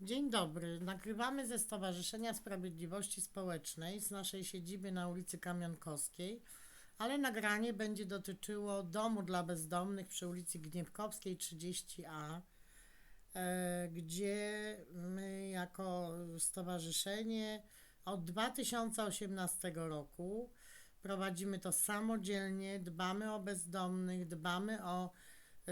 Dzień dobry. Nagrywamy ze Stowarzyszenia Sprawiedliwości Społecznej z naszej siedziby na ulicy Kamionkowskiej, ale nagranie będzie dotyczyło domu dla bezdomnych przy ulicy Gniewkowskiej 30A, e, gdzie my jako stowarzyszenie od 2018 roku prowadzimy to samodzielnie, dbamy o bezdomnych, dbamy o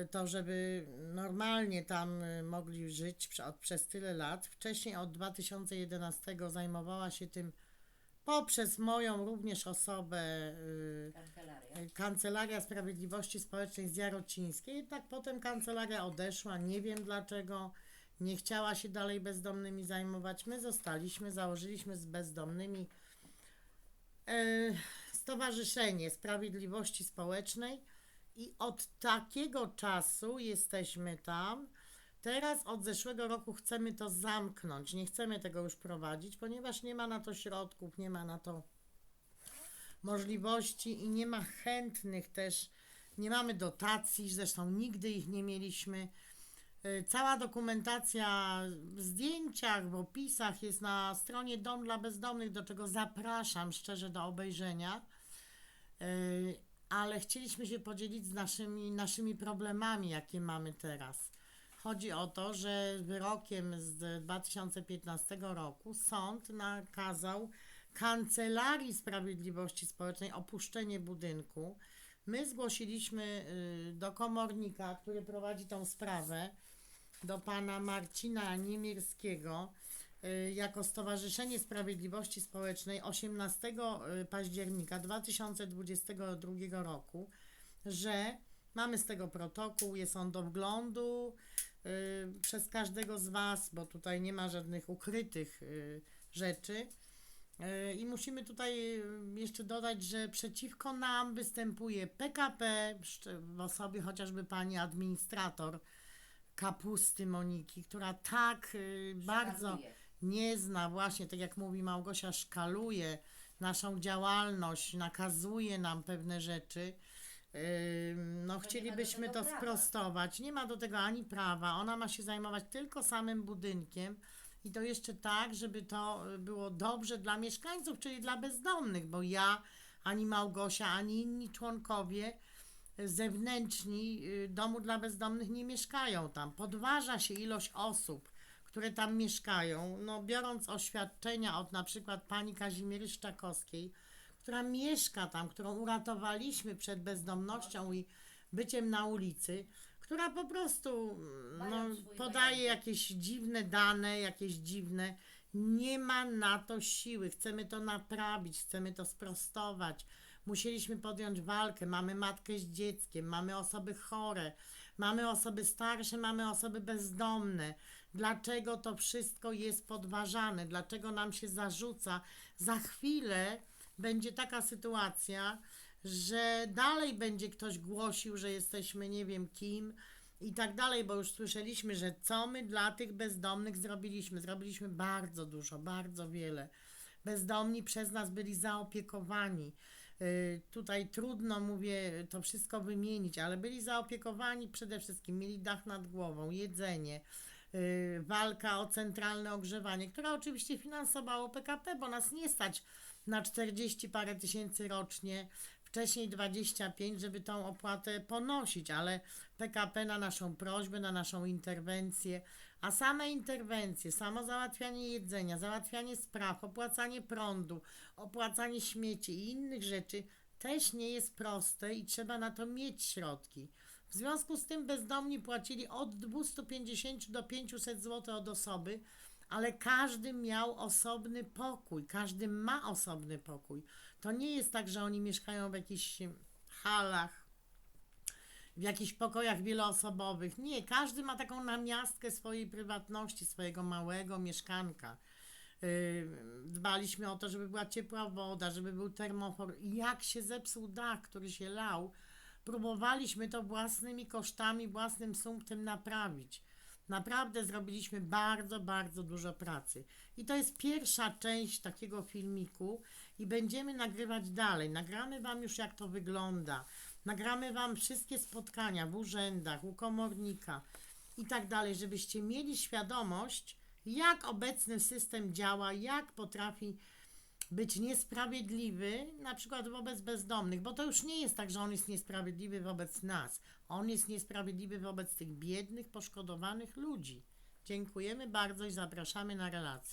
to, żeby normalnie tam y, mogli żyć przez tyle lat. Wcześniej od 2011 zajmowała się tym poprzez moją również osobę y, Kancelaria. y, Kancelaria Sprawiedliwości Społecznej z Jarocińskiej. Jednak potem kancelaria odeszła, nie wiem dlaczego. Nie chciała się dalej bezdomnymi zajmować. My zostaliśmy, założyliśmy z bezdomnymi e, Stowarzyszenie Sprawiedliwości Społecznej i od takiego czasu jesteśmy tam. Teraz od zeszłego roku chcemy to zamknąć. Nie chcemy tego już prowadzić, ponieważ nie ma na to środków, nie ma na to możliwości i nie ma chętnych też. Nie mamy dotacji, zresztą nigdy ich nie mieliśmy. Y, Cała dokumentacja w zdjęciach, w opisach jest na stronie Dom dla Bezdomnych, do czego zapraszam szczerze do obejrzenia. Ale chcieliśmy się podzielić z naszymi, naszymi problemami, jakie mamy teraz. Chodzi o to, że wyrokiem z 2015 roku sąd nakazał Kancelarii Sprawiedliwości Społecznej opuszczenie budynku. My zgłosiliśmy y, do komornika, który prowadzi tą sprawę, do pana Marcina Niemirskiego y, jako Stowarzyszenie Sprawiedliwości Społecznej 18 października 2022 roku, że mamy z tego protokół, jest on do wglądu y, przez każdego z Was, bo tutaj nie ma żadnych ukrytych y, rzeczy. Y, I musimy tutaj y, jeszcze dodać, że przeciwko nam występuje PKP w osobie chociażby pani administrator kapusty Moniki, która tak y, bardzo. Nie zna, właśnie tak jak mówi Małgosia, szkaluje naszą działalność, nakazuje nam pewne rzeczy. No, chcielibyśmy to sprostować. Nie ma do tego ani prawa. Ona ma się zajmować tylko samym budynkiem i to jeszcze tak, żeby to y, było dobrze dla mieszkańców, czyli dla bezdomnych, bo ja, ani Małgosia, ani inni członkowie zewnętrzni y, domu dla bezdomnych nie mieszkają tam. Podważa się ilość osób, które tam mieszkają. No, biorąc oświadczenia od na przykład pani Kazimiery Szczakowskiej, która mieszka tam, którą uratowaliśmy przed bezdomnością i byciem na ulicy, która po prostu mm, no, podaje jakieś dziwne dane, jakieś dziwne. Nie ma na to siły. Chcemy to naprawić, chcemy to sprostować. Musieliśmy podjąć walkę. Mamy matkę z dzieckiem, mamy osoby chore, mamy osoby starsze, mamy osoby bezdomne. Dlaczego to wszystko jest podważane? Dlaczego nam się zarzuca? Za chwilę będzie taka sytuacja, że dalej będzie ktoś głosił, że jesteśmy nie wiem kim i tak dalej, bo już słyszeliśmy, że co my dla tych bezdomnych zrobiliśmy. Zrobiliśmy bardzo dużo, bardzo wiele. Bezdomni przez nas byli zaopiekowani. Y, Tutaj trudno, mówię, to wszystko wymienić, ale byli zaopiekowani przede wszystkim, mieli dach nad głową, jedzenie, y, walka o centralne ogrzewanie, która oczywiście finansowało PKP, bo nas nie stać na 40 parę tysięcy rocznie, wcześniej 25, żeby tą opłatę ponosić, ale PKP na naszą prośbę, na naszą interwencję, a same interwencje, samo załatwianie jedzenia, załatwianie spraw, opłacanie prądu, opłacanie śmieci i innych rzeczy też nie jest proste i trzeba na to mieć środki. W związku z tym bezdomni płacili od 250 do 500 zł od osoby, ale każdy miał osobny pokój, każdy ma osobny pokój. To nie jest tak, że oni mieszkają w jakichś halach, w jakichś pokojach wieloosobowych. Nie, każdy ma taką namiastkę swojej prywatności, swojego małego mieszkanka. Yy, Dbaliśmy o to, żeby była ciepła woda, żeby był termofor. Jak się zepsuł dach, który się lał, próbowaliśmy to własnymi kosztami, własnym sumptem naprawić. Naprawdę zrobiliśmy bardzo, bardzo dużo pracy. I to jest pierwsza część takiego filmiku i będziemy nagrywać dalej. Nagramy Wam już jak to wygląda. Nagramy Wam wszystkie spotkania w urzędach, u komornika i tak dalej, żebyście mieli świadomość, jak obecny system działa, jak potrafi być niesprawiedliwy, na przykład wobec bezdomnych, bo to już nie jest tak, że on jest niesprawiedliwy wobec nas. On jest niesprawiedliwy wobec tych biednych, poszkodowanych ludzi. Dziękujemy bardzo i zapraszamy na relację.